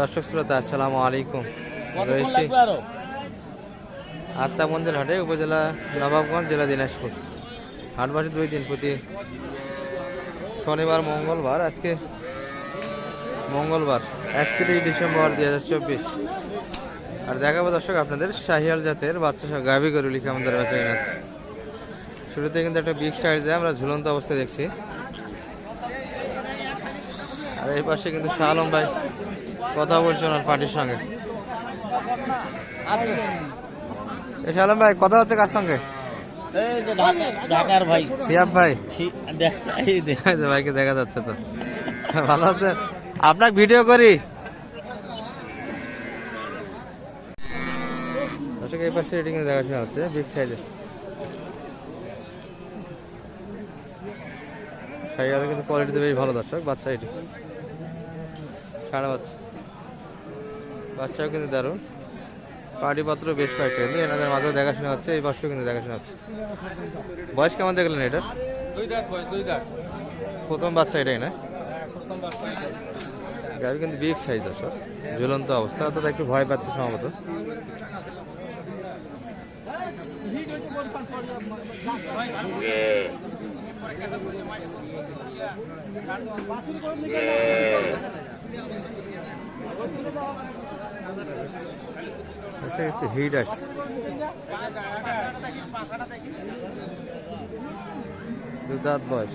দর্শক শ্রোতা আসসালামু আলাইকুম। রয়েছি আত্মা মন্দির হাটে উপজেলা নবাবগঞ্জ জেলা দিনাজপুর। হাট বসে দুই দিন প্রতি শনিবার মঙ্গলবার আজকে মঙ্গলবার একত্রিশ ডিসেম্বর দুই হাজার চব্বিশ। আর দেখাবো দর্শক আপনাদের শাহিয়াল জাতের বাচ্চা সহ গাভি গরু লিখে আমাদের বেচা কেনা আছে শুরুতে কিন্তু একটা বিগ সাইজে আমরা ঝুলন্ত অবস্থায় দেখছি। আর এই পাশে কিন্তু শাহ আলম ভাই। কথা বলছে না পার্টির সঙ্গে? এ শাহ আলম ভাই কথা হচ্ছে কার সঙ্গে? এই ঢাকার ভাই। সিয়াব ভাই। ছি- দেখ- এই দেখ। এই যে ভাইকে দেখা যাচ্ছে তো। ভালো আছেন? আপনাকে ভিডিও করি। দর্শক এই পাশে দেখাশোনা হচ্ছে বিগ সাইজের সাইকেলের কিন্তু কোয়ালিটি বেশ ভালো দর্শক বাচ্চা এটি। সাড়ে বাচ্চা। বাচ্চাও কিন্তু দারুণ। পাটিপত্র বেশ কয়েকটা। কিন্তু এনাদের মাঝেও দেখাশোনা হচ্ছে এই পাশেও কিন্তু দেখাশোনা হচ্ছে। বয়স কেমন দেখলেন এটা। প্রথম বাচ্চা এটাই না? প্রথম গাড়ি কিন্তু বিগ সাইজ দর্শক ঝুলন্ত অবস্থা অর্থাৎ একটু ভয় পাচ্ছে সম্ভবত। আচ্ছা, একটু হিট আসছে দু দাঁত বয়স।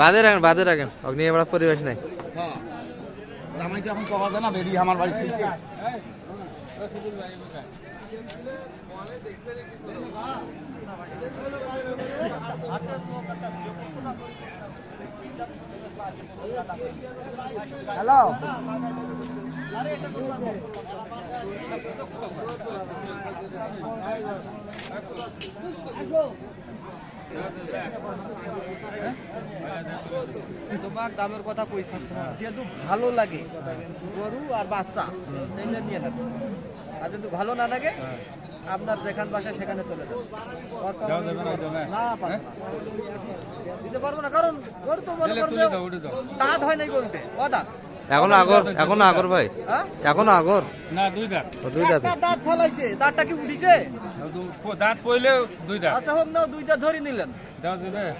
বাদে রাখেন বাদে রাখেন। অগ্নি এবার পরিবেশ নাই। আমার বাড়ি হ্যালো তোমার দামের কথা কইছি। যেহেতু ভালো লাগে গরু আর বাচ্চা নিয়ে নেন আর যদি ভালো না লাগে আপনার যেখান বাসা সেখানে চলে যাবে না পারব না। দিতে পারব না কারণ গরু তো মনে করবে দাঁত হয় নাই ও দাঁত এখনও আগর এখনও আগর ভাই। হ্যাঁ? এখনও আগর। না দুই দাঁত। দুই দাঁত। দাঁত ফলাইছে দাঁতটা কি উঠিছে? দাঁত পইলে দুই দাঁত। আচ্ছা হোক না দুইটা ধরে নিলেন।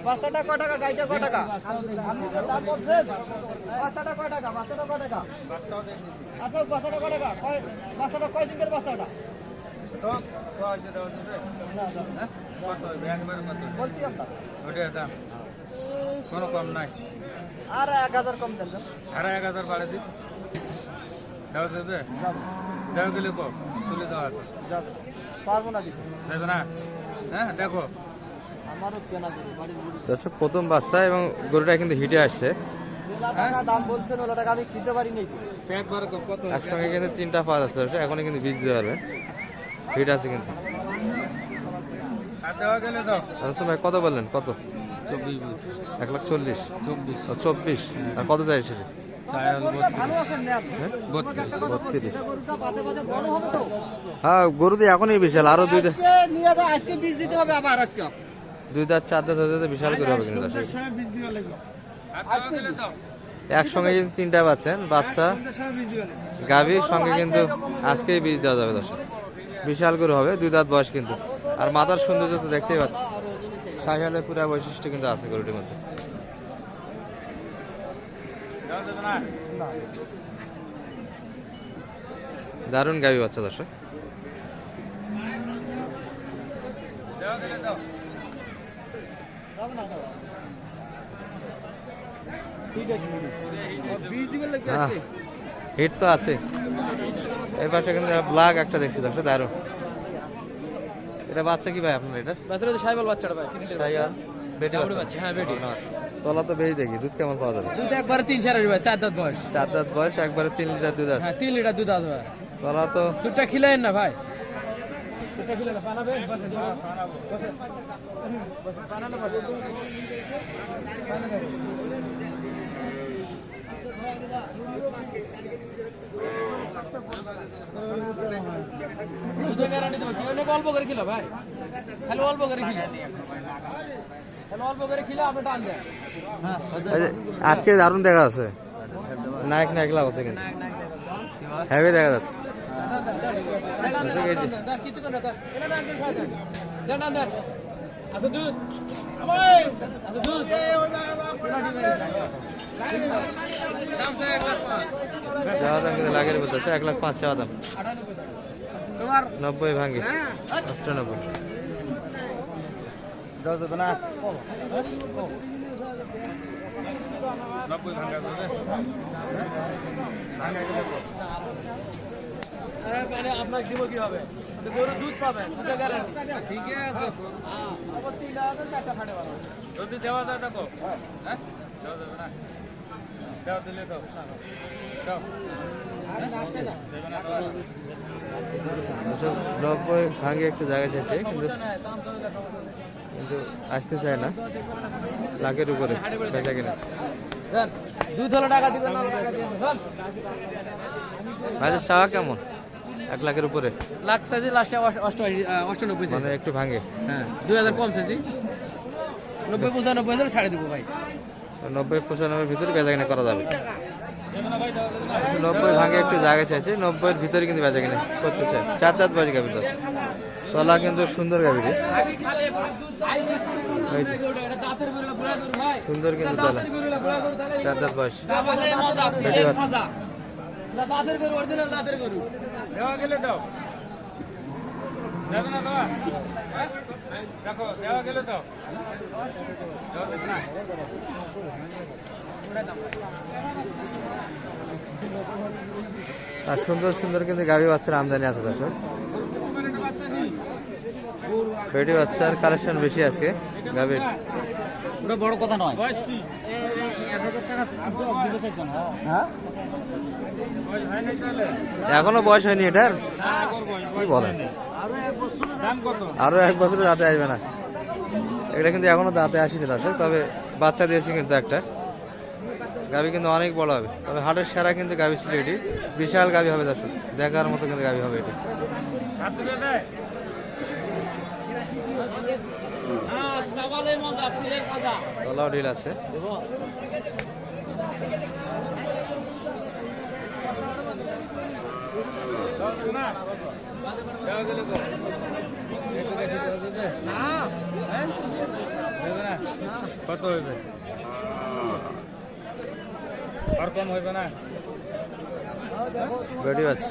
বাচ্চাটা কয় টাকা গাইটা কয় টাকা? আপনি তো দাম বলছেন। বাচ্চাটা কয় টাকা বাচ্চাটা কয় টাকা? আচ্ছা বাচ্চাটা কয় টাকা? কয় বাচ্চাটা কয় দিনের বাচ্চাটা কোনো কম নাই আর এক হাজার কম দেন। আড়াই এক হাজার বাড়ে দিন দাও দেবে যাব দাও গেলে কো তুলে দাও হাতে পারব না দেবে না হ্যাঁ দেখো দর্শক প্রথম বাস্তা এবং গরুটা কিন্তু হিটে আসছে একসঙ্গে কিন্তু তিনটা পাওয়া যাচ্ছে এখনই কিন্তু বীজ দিতে পারবেন হিট আছে কিন্তু। রাস্তা ভাই কত বললেন? কত? চব্বিশ এক লাখ চল্লিশ। চব্বিশ। চব্বিশ। আর কত চাই শেষে? তো। হ্যাঁ গরু তো এখনই বিশাল। আরও দুই দাঁত আজকে নিয়ে যাও আজকে বীজ দিতে হবে আবার আজকে। দুই দাঁত চার দাঁত হতে বিশাল করে হবে কিন্তু একসঙ্গে কিন্তু তিনটা পাচ্ছেন বাচ্চা গাভীর সঙ্গে কিন্তু আজকেই বীজ দেওয়া যাবে দর্শক। বিশাল করে হবে দুই দাঁত বয়স কিন্তু। আর মাথার সৌন্দর্য তো দেখতেই পাচ্ছি। শাহিয়ালের পুরা বৈশিষ্ট্য কিন্তু আছে গরুটির মধ্যে। দারুণ গাভী বাচ্চা দর্শক। হিট তো আছে। এই পাশে কিন্তু ব্ল্যাক একটা দেখছি দর্শক দারুণ। এটা বাচ্চা কি ভাই আপনার এটা? বাচ্চাটা তো সাইবল বাচ্চাটা ভাই শাহিয়াল বেটি বাচ্চা। হ্যাঁ, বেটি। তলা তো বেশি দেখি দুধ কেমন পাওয়া যাবে? দুধ একবারে তিন চার ভাই চার দাঁত বয়স। চার দাঁত বয়স একবারে তিন লিটার দুধ আছে। হ্যাঁ তিন লিটার দুধ আছে ভাই। তলা তো দুধটা খিলাইন না ভাই। দুধটা দুধে গ্যারান্টি দেবো কেউ নেবে অল্প করে খিলো ভাই। খালি অল্প করে খিলো। খালি অল্প করে খিলো আপনি টান দেন। আজকে দারুণ দেখা যাচ্ছে নায়ক নায়ক লাগছে কিন্তু। হ্যাভি দেখা যাচ্ছে। আচ্ছা দুধ। আচ্ছা দুধ। দাম স্যার এক লাখ পাঁচ চাওয়া দাম কিন্তু লাগের বলতেছে এক লাখ পাঁচ চাওয়া দাম আটানব্বই টাকা তোমার নব্বই ভাঙ্গে অষ্টানব্বই দাও দেবে না আরে মানে আপনাকে দিব কি হবে তো গরুর দুধ পাবেন এটা গ্যারান্টি ঠিক আছে আবার তিনটা আছে চারটা ফাটে পাবেন যদি দেওয়া যায় দেখো হ্যাঁ দেওয়া যাবে না দেওয়া দিলে দাও দাও নব্বই ভাঙ্গে একটু জায়গা চাইছে কিন্তু দেখা কিন্তু আসতে চায় না। লাখের উপরে বেচা কিনা। মাঝে চাওয়া কেমন? এক লাখের উপরে। লাখ সাইজি লাস্টে অষ্টানব্বই মানে একটু ভাঙে হ্যাঁ দুই হাজার কম সাইজি নব্বই পঁচানব্বই হাজার ছাড়ে দেবো ভাই। নব্বই পঁচানব্বই ভিতরে বেচা করা যাবে। নব্বই ভাঙে একটু জায়গা চাইছে, নব্বইয়ের ভিতরে কিন্তু বেচা করতে চায়। চার দাঁত বাজি গাভীর দশ। তলা কিন্তু সুন্দর গাভীর সুন্দর কিন্তু তলা। চার দাঁত বয়স। বেটে বাচ্চা। দাঁতের গরু দেখো দেওয়া গেলে দাও আর সুন্দর সুন্দর কিন্তু গাভী বাচ্চার আমদানি আছে দর্শক। বেটি বাচ্চার কালেকশন বেশি আজকে গাভীর। ওটা বড় কথা নয়। হ্যাঁ? এখনও বয়স হয়নি এটার? হ্যাঁ কি বলেন? আরও এক বছর দাঁতে আসবে না। এটা কিন্তু এখনও দাঁতে আসেনি দর্শক তবে বাচ্চা দিয়েছে কিন্তু একটা। গাবি কিন্তু অনেক বড় হবে তবে হাটের সেরা কিন্তু গাভী ছিল এটি। বিশাল গাবি হবে দর্শক দেখার মতো কিন্তু গাভী হবে এটি। দেয় হ্যাঁ ডিল আছে। কত হইবে? আর কম হইবে না? বেটি বাচ্চা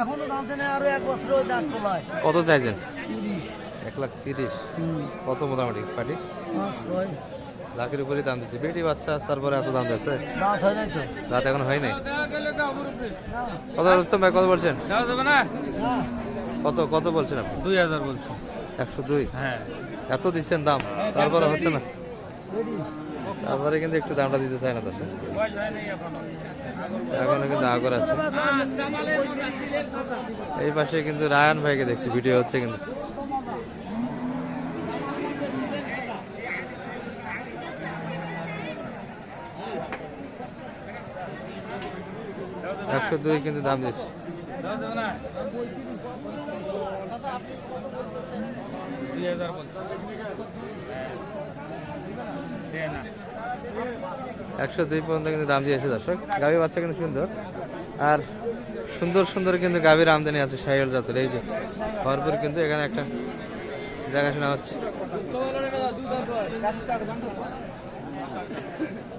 এখনও দাম দেনে আরও এক বছর দাঁত তোলায়। কত চাইছেন? তিরিশ। এক লাখ তিরিশ। কত মোটামুটি পাটি পাঁচ ছয়। লাখের উপরেই দাম দিচ্ছে। বেটি বাচ্চা তারপরে এত দাম দিচ্ছে? দাঁত হয় নাই তো। দাঁত এখন হয় নাই? কত রুস্তম ভাই কত বলছেন? কত কত বলছেন আপনি? দুই হাজার বলছি। একশো দুই? হ্যাঁ। এত দিচ্ছেন দাম? তারপরে হচ্ছে না। তারপরে কিন্তু একটু দামটা দিতে চায় না তো। বয়স হয় নাই এখনও। এখনও কিন্তু আগর আছে। এই পাশে কিন্তু রায়ান ভাইকে দেখছি ভিডিও হচ্ছে কিন্তু। একশো দুই কিন্তু দাম দিচ্ছে দেওয়া যাবে না দুই হাজার বলছি দেয় না একশো দুই পর্যন্ত কিন্তু দাম দিয়েছে দর্শক। গাভী বাচ্চা কিন্তু সুন্দর। আর সুন্দর সুন্দর কিন্তু গাভীর আমদানি আছে সাইল জাতের। এই যে ভরপুর কিন্তু এখানে একটা দেখাশোনা হচ্ছে।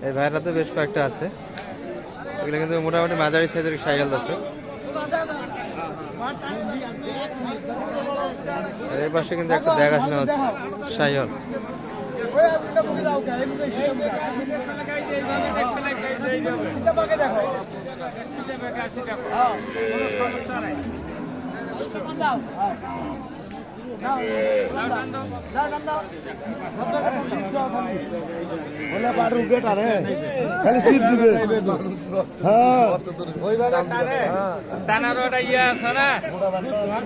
এই ভাইরা তো বেশ কয়েকটা আছে। এগুলো কিন্তু মোটামুটি মাঝারি সাইজের সাইকেল আর এই পাশে কিন্তু একটা দেখাশোনা হচ্ছে সাইকেল বলে বাড়ি বেটা রে খালি দিবে হ্যাঁ দানারও একটা ইয়ে আছে না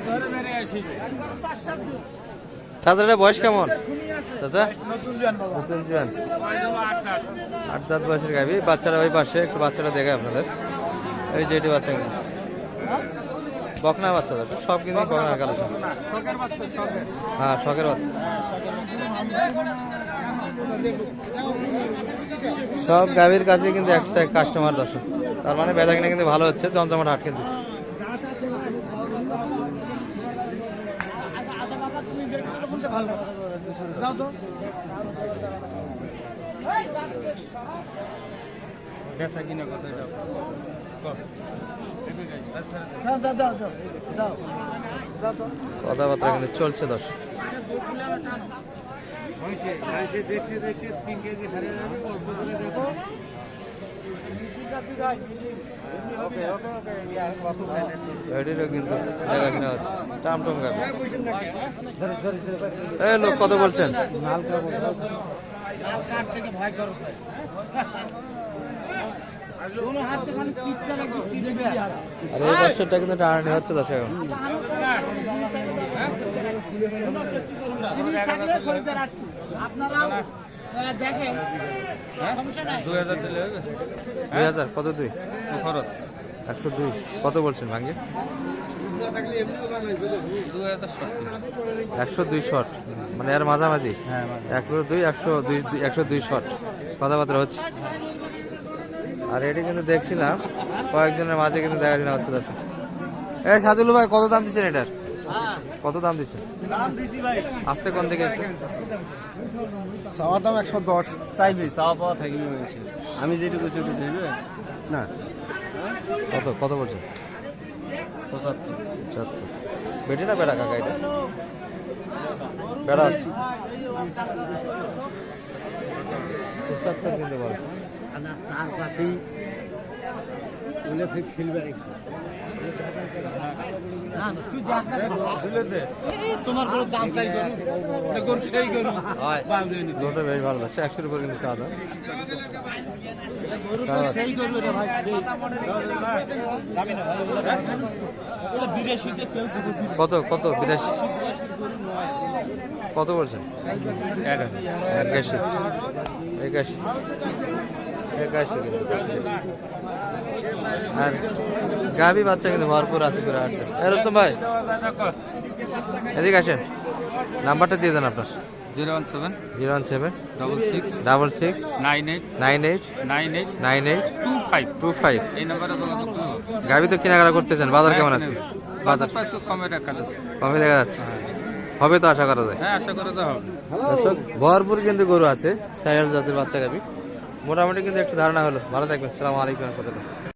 ধরে মেরে আসি ছাত্রটা বয়স কেমন? চাচা? নতুন জোয়ান আট দাঁত বয়সের গাবি বাচ্চারা ওই পাশে, একটু বাচ্চাটা দেখে আপনাদের। ওই যে এটি বাচ্চা। বকনা বাচ্চা দাদা সব কিন্তু বকনা কালেকশন হ্যাঁ শখের বাচ্চা। সব গাভীর কাছে কিন্তু একটা কাস্টমার দর্শক। তার মানে বেচা কিনা কিন্তু ভালো হচ্ছে জমজমাট হাট কিন্তু। বেচা কিনা কথা এটা। কথাবার্তা কিন্তু চলছে দর্শক। দেখতে দেখতে তিন কেজি হারিয়ে যাবে অল্প করে দেখো এটিরও কিন্তু দেখাশোনা হচ্ছে। টামটম গাভী এই লোক কত বলছেন? আর এই বছরটা কিন্তু টানানি হচ্ছে দর্শক এখন দুই হাজার দিলে হবে? দুই হাজার কত দুই? খরচ। একশো দুই। কত বলছেন ভাঙ্গে? একশো দুই শট মানে এর মাঝামাঝি? হ্যাঁ একশো দুই একশো দুই একশো দুই শট কথাবার্তা হচ্ছে। আর এটি কিন্তু দেখছিলাম কয়েকজনের মাঝে কিন্তু দেখাশোনা হচ্ছে দর্শক এই সাদুলু ভাই কত দাম দিচ্ছেন এটার? কত দাম দিচ্ছেন? আসতে কোন দিকে? চাওয়ার দাম একশো দশ। চাইবি চাওয়া পাওয়া থাকি আমি যেটুকু সেটুকু দেবে না। কত কত বলছেন পঁচাত্তর। বেটি না বেড়া কাকা এটা? বেড়া আছে। পঁচাত্তর কিন্তু চার ফির খেলবে তোমার কোনো দাম চাই করু সেই গরু। দুটো বেশ ভালো লাগছে একশোর উপরে কিন্তু চা দাম সেই গরু রে ভাই সেই। যাবি না ভালো বলে ওগুলো বিদেশিতে কেউ কত কত বিরাশি কত বলছেন? একাশি। একাশি। আর গাভি বাচ্চা কিন্তু ভরপুর আছে করে আসছে রুস্তম ভাই এদিকে আসেন। নাম্বারটা দিয়ে দেন আপনার। Zero one seven zero one seven double six double six nine eight nine eight nine eight nine eight two five two five. এই নাম্বারে গাভি তো কেনাকাটা করতেছেন বাজার কেমন আছে? বাজার। কমে দেখা যাচ্ছে। হবে তো আশা করা যায়। হ্যাঁ আশা করা দর্শক ভরপুর কিন্তু গরু আছে সাইয়াল জাতের বাচ্চা গাবি মোটামুটি কিন্তু একটু ধারণা হলো। ভালো থাকবেন। সালাম আলাইকুম রহমতুল্লাহ।